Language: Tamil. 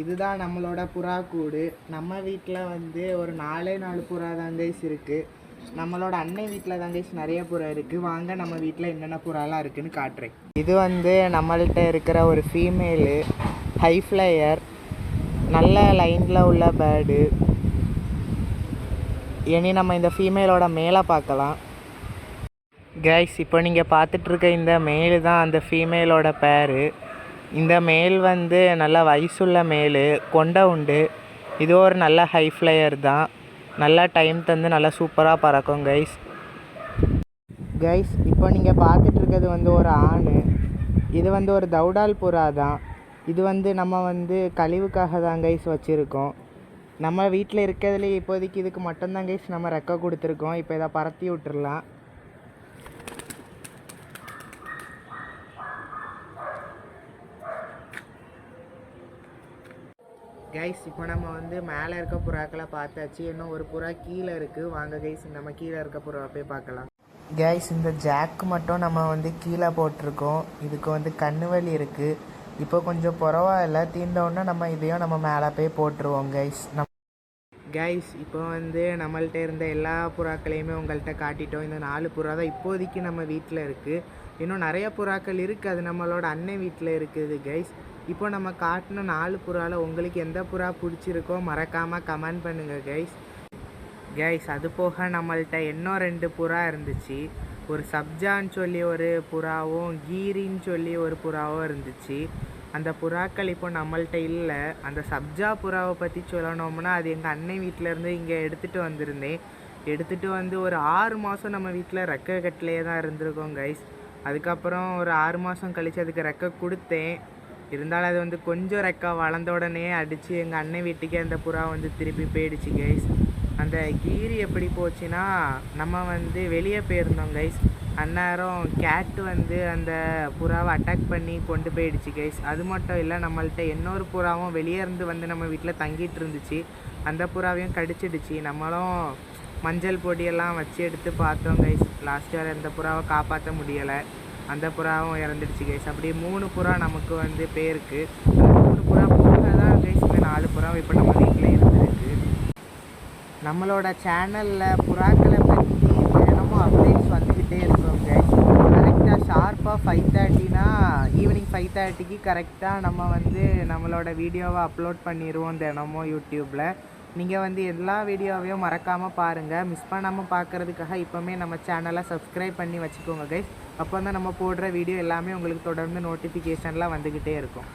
இதுதான் நம்மளோட புறா கூடு நம்ம வீட்டில் வந்து ஒரு நாலே நாலு புறா தான் இருக்குது நம்மளோட அன்னை வீட்டில் தான் நிறைய புறா இருக்குது வாங்க நம்ம வீட்டில் என்னென்ன புறாலாம் இருக்குதுன்னு காட்டுறேன். இது வந்து நம்மள்கிட்ட இருக்கிற ஒரு ஃபீமேலு ஹை ஃப்ளையர் நல்ல லைனில் உள்ள பேர்டு இனி நம்ம இந்த ஃபீமேலோட மேலே பார்க்கலாம். கைஸ் இப்போ நீங்கள் பார்த்துட்ருக்க இந்த மேலு தான் அந்த ஃபீமேலோட பேரு. இந்த மேல் வந்து நல்ல வயசுள்ள மேல் கொண்டை உண்டு. இது ஒரு நல்ல ஹை ஃப்ளையர் தான். நல்லா டைம் தந்து நல்லா சூப்பராக பறக்கும் கைஸ் கைஸ் இப்போ நீங்கள் பார்த்துட்ருக்கிறது வந்து ஒரு ஆண். இது வந்து ஒரு தௌடால் புறா தான். இது வந்து நம்ம வந்து கழிவுக்காக தான் கைஸ் வச்சுருக்கோம். நம்ம வீட்டில் இருக்கிறதுலே இப்போதைக்கு இதுக்கு மட்டும்தான் கைஸ் நம்ம ரெக்க கொடுத்துருக்கோம். இப்போ இதை பறத்தி விட்டுறலாம். கைஸ் இப்போ நம்ம வந்து மேலே இருக்க புறாக்களை பார்த்தாச்சு. இன்னும் ஒரு புறா கீழே இருக்குது வாங்க கைஸ் நம்ம கீழே இருக்க புறா போய் பார்க்கலாம். கைஸ் இந்த ஜாக் மட்டும் நம்ம வந்து கீழே போட்டிருக்கோம். இதுக்கு வந்து கண்ணு வலி இருக்குது இப்போ கொஞ்சம் பரவாயில்ல. தீர்ந்தவுடனே நம்ம இதையும் நம்ம மேலே போய் போட்டுருவோம் கைஸ் நம் கைஸ் இப்போ வந்து நம்மள்ட்ட இருந்த எல்லா புறாக்களையுமே உங்கள்கிட்ட காட்டிட்டோம். இந்த நாலு புறா தான் இப்போதைக்கு நம்ம வீட்டில் இருக்குது இன்னும் நிறைய புறாக்கள் இருக்குது அது நம்மளோட அண்ணன் வீட்டில் இருக்குது கைஸ் இப்போ நம்ம காட்டின நாலு புறாவில் உங்களுக்கு எந்த புறா பிடிச்சிருக்கோ மறக்காமல் கமெண்ட் பண்ணுங்கள் கைஸ் கைஸ் அது போக நம்மள்ட்ட இன்னும் ரெண்டு புறா இருந்துச்சு? ஒரு சப்ஜான்னு சொல்லி ஒரு புறாவும் கீரின்னு சொல்லி ஒரு புறாவும் இருந்துச்சு. அந்த புறாக்கள் இப்போ நம்மள்கிட்ட இல்லை. அந்த சப்ஜா புறாவை பற்றி சொல்லணும்னா அது எங்கள் அன்னை வீட்டிலேருந்து இங்கே எடுத்துகிட்டு வந்திருந்தேன். எடுத்துகிட்டு வந்து ஒரு ஆறு மாதம் நம்ம வீட்டில் ரெக்க கட்டிலே தான் இருந்திருக்கோம் கைஸ் அதுக்கப்புறம் ஒரு ஆறு மாதம் கழித்து அதுக்கு ரெக்க கொடுத்தேன். இருந்தாலும் அது வந்து கொஞ்சம் ரெக்கா வளர்ந்த உடனே அடித்து எங்கள் அண்ணன் வீட்டுக்கே அந்த புறா வந்து திருப்பி போயிடுச்சு கைஸ் அந்த கீரி எப்படி போச்சுன்னா நம்ம வந்து வெளியே போயிருந்தோம் கைஸ் அந்நேரம் கேட் வந்து அந்த புறாவை அட்டாக் பண்ணி கொண்டு போயிடுச்சு கைஸ் அது மட்டும் இல்லை நம்மள்கிட்ட இன்னொரு புறாவும் வெளியே இருந்து வந்து நம்ம வீட்டில் தங்கிட்டு இருந்துச்சு. அந்த புறாவையும் கடிச்சிடுச்சு. நம்மளும் மஞ்சள் பொடியெல்லாம் வச்சு எடுத்து பார்த்தோம் கைஸ் லாஸ்ட் வேறு அந்த புறாவை காப்பாற்ற முடியலை. அந்த புறாவும் இறந்துடுச்சு கைஸ் அப்படியே மூணு புறா நமக்கு வந்து பேருக்கு மூணு புறா போக தான் கைஸ் இந்த நாலு புறா இப்போ நம்ம வீட்டில் இருந்திருக்கு நம்மளோட சேனலில் புறாக்களை பற்றி தினமும் அப்டேட்ஸ் வந்துக்கிட்டே இருக்கும் கைஸ் கரெக்டாக ஷார்ப்பாக ஃபைவ் தேர்ட்டினா ஈவினிங் ஃபைவ் தேர்ட்டிக்கு கரெக்டாக நம்ம வந்து நம்மளோட வீடியோவை அப்லோட் பண்ணிடுவோம் தினமும் யூடியூப்பில் நீங்கள் வந்து எல்லா வீடியோவையும் மறக்காமல் பாருங்கள் மிஸ் பண்ணாமல் பார்க்குறதுக்காக இப்போவுமே நம்ம சேனலை சப்ஸ்கிரைப் பண்ணி வச்சுக்கோங்க கைஸ் அப்போ தான் நம்ம போடுற வீடியோ எல்லாமே உங்களுக்கு தொடர்ந்து நோட்டிஃபிகேஷன்லாம் வந்துக்கிட்டே இருக்கும்.